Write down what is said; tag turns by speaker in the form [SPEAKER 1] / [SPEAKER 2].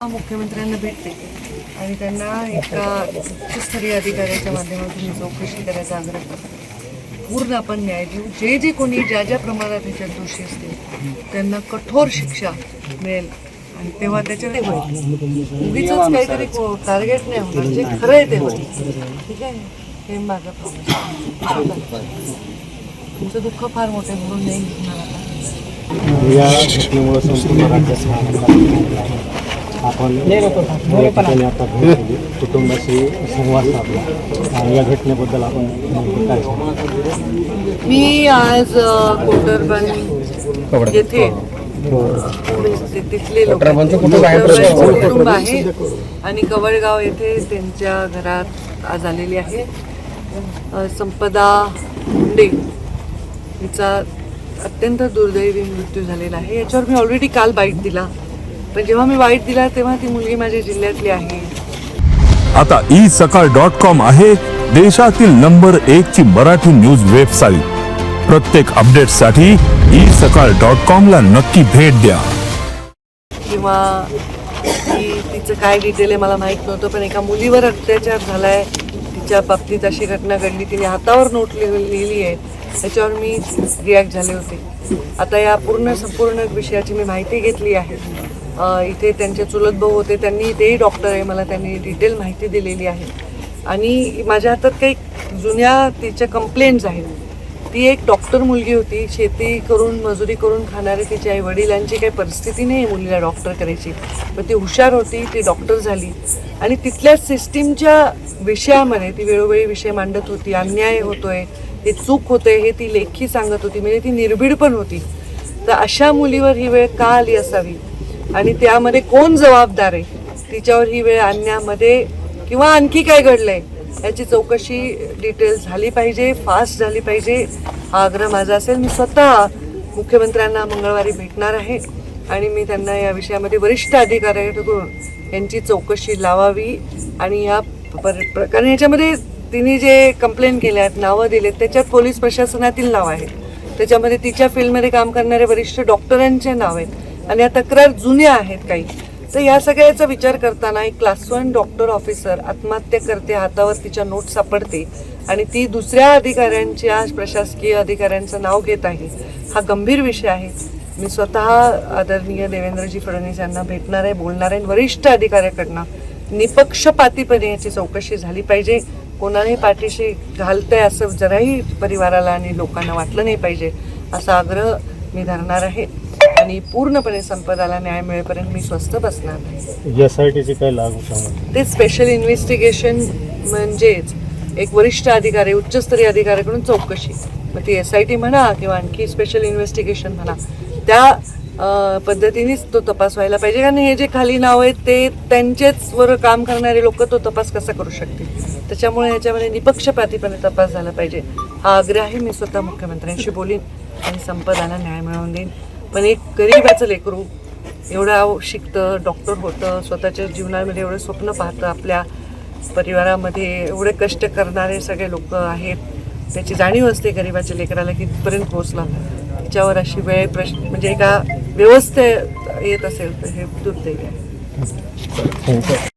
[SPEAKER 1] मुख्यमंत्र्यांना भेटते. आणि त्यांना एका उच्चस्तरीय अधिकाऱ्याच्या माध्यमातून चौकशी करायचा आग्रह करते पूर्ण आपण न्याय देऊ. जे जे कोणी ज्या ज्या प्रमाणात ह्याच्यात दोषी असतील त्यांना कठोर शिक्षा मिळेल. आणि तेव्हा त्याच्यात ते होईल. उगीच काहीतरी टार्गेट नाही होणार. जे खरं आहे ते होईल. ठीक आहे? हे माझं तुमचं दुःख फार मोठे म्हणून नाही घेणार आता.
[SPEAKER 2] या घटनेमुळे संपूर्ण राज्यात आपण या ठिकाणी आता भेट दिली कुटुंबाशी संवाद साधला आणि या घटनेबद्दल आपण काय सांगू?
[SPEAKER 1] मी आज अ, येथे ते तिथले लोक कुटुंब आहे. आणि कवळगाव येथे त्यांच्या घरात आज आलेली आहे. अ, संपदा मुंडे हिचा अत्यंत दुर्दैवी मृत्यू झालेला आहे. याच्यावर मी ऑलरेडी काल बाईट दिला. पण जेव्हा मी बाईट दिला तेव्हा ती मुलगी माझ्या जिल्ह्यातली आहे.
[SPEAKER 3] आता ई सकाळ डॉट कॉम आहे देशातील नंबर एक ची मराठी न्यूज वेबसाईट. प्रत्येक अपडेटसाठी ई सकाळ डॉट कॉम ला नक्की भेट द्या.
[SPEAKER 1] किंवा ती तिचं काय डिटेल आहे मला माहीत नव्हतं पण एका मुलीवर अत्याचार झालाय. तिच्या बाबतीत अशी घटना घडली तिने हातावर नोट लिह- लिहिली आहे. त्याच्यावर मी रिॲक्ट झाले होते. आता या पूर्ण संपूर्ण विषयाची मी माहिती घेतली आहे. इथे त्यांचे चुलत भाऊ होते त्यांनी तेही डॉक्टर आहे मला त्यांनी डिटेल माहिती दिलेली आहे. आणि माझ्या हातात काही जुन्या तिच्या कंप्लेंट्स आहेत. ती एक डॉक्टर मुलगी होती शेती करून मजुरी करून खाणारे तिच्या आई वडिलांची काही परिस्थिती नाही आहे मुलीला डॉक्टर करायची. पण ती हुशार होती ती डॉक्टर झाली. आणि तिथल्या सिस्टीमच्या विषयामध्ये ती वेळोवेळी विषय मांडत होती अन्याय होतोय हे चूक होते हे ती लेखी सांगत होती म्हणजे ती निर्भीड पण होती. तर अशा मुलीवर ही वेळ का आली असावी? आणि त्यामध्ये कोण जबाबदार आहे? तिच्यावर ही वेळ आणण्यामध्ये किंवा आणखी काय घडलंय याची चौकशी डिटेल झाली पाहिजे फास्ट झाली पाहिजे हा आग्रह माझा असेल. मी स्वतः मुख्यमंत्र्यांना मंगळवारी भेटणार आहे आणि मी त्यांना या विषयामध्ये वरिष्ठ अधिकाऱ्यांकडून यांची चौकशी लावावी आणि या पर- कारण याच्यामध्ये तिने जे कंप्लेंट केल्या आहेत नावं दिलेत त्याच्यात पोलीस प्रशासनातील नाव आहेत. त्याच्यामध्ये तिच्या फील्डमध्ये काम करणाऱ्या वरिष्ठ डॉक्टरांचे नाव आहेत. आणि या तक्रार जुन्या आहेत काही. तर या सगळ्याचा विचार करताना एक क्लास वन डॉक्टर ऑफिसर आत्महत्या करते हातावर तिच्या नोट सापडते आणि ती दुसऱ्या अधिकाऱ्यांच्या प्रशासकीय अधिकाऱ्यांचं नाव घेत आहे. हा गंभीर विषय आहे. मी स्वतः आदरणीय देवेंद्रजी फडणवीस यांना भेटणार आहे बोलणार आहे वरिष्ठ अधिकाऱ्याकडनं निपक्षपातीपणे याची चौकशी झाली पाहिजे. कोणालाही पाठीशी घालतंय असं जराही परिवाराला आणि लोकांना वाटलं नाही पाहिजे असा आग्रह मी धरणार आहे. आणि पूर्णपणे संपदाला न्याय मिळेपर्यंत मी स्वस्थ बसणार नाही.
[SPEAKER 2] काय लागू
[SPEAKER 1] ते स्पेशल इन्व्हेस्टिगेशन म्हणजेच एक वरिष्ठ अधिकारी उच्चस्तरीय अधिकाऱ्याकडून चौकशी. मग ती एस आय टी म्हणा किंवा आणखी स्पेशल इन्व्हेस्टिगेशन म्हणा त्या पद्धतीनेच तो तपास व्हायला पाहिजे. कारण हे जे खाली नाव आहेत ते त्यांचेच वर काम करणारे लोक तो तपास कसा करू शकतील? त्याच्यामुळे ह्याच्यामध्ये निपक्षपातीपणे तपास झाला पाहिजे. हा आग्रह मी स्वतः मुख्यमंत्र्यांशी बोलीन आणि संपदाला न्याय मिळवून देईन. पण एक गरीबाचं लेकरू एवढं शिकतं डॉक्टर होतं स्वतःच्या जीवनामध्ये एवढं स्वप्न पाहतं आपल्या परिवारामध्ये एवढे कष्ट करणारे सगळे लोक आहेत. त्याची जाणीव असते गरिबाच्या लेकराला कितपर्यंत पोहोचला. त्याच्यावर अशी वेळ प्रश्न म्हणजे एका व्यवस्थे येत असेल तर हे दुर्दैव आहे